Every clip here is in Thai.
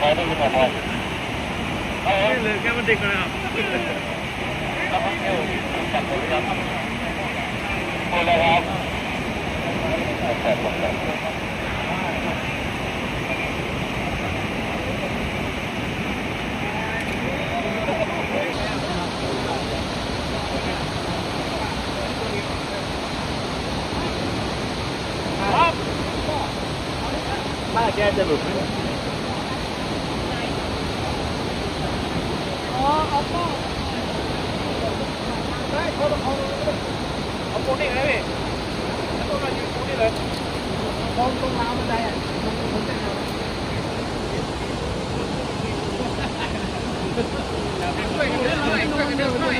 พอต้องมาพอเอา เลยแค่มันเด็กนะครับ เอาเอาจับตัวครับพอแล้วครับ บ ถ้าแกจะหลุดเอาปูนี่เลยพี่แล้วก็มายืนปูนี่เลยมองตรงราวบันไดอะมองตรงนี้ช่วยกันเดินหน่อยช่วยกันเดินหน่อย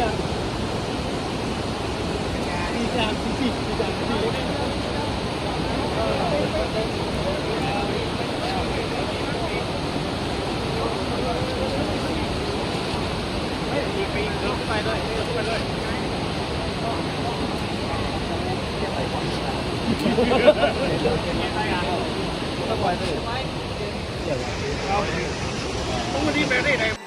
ต้องมาดีแบบนี้เลย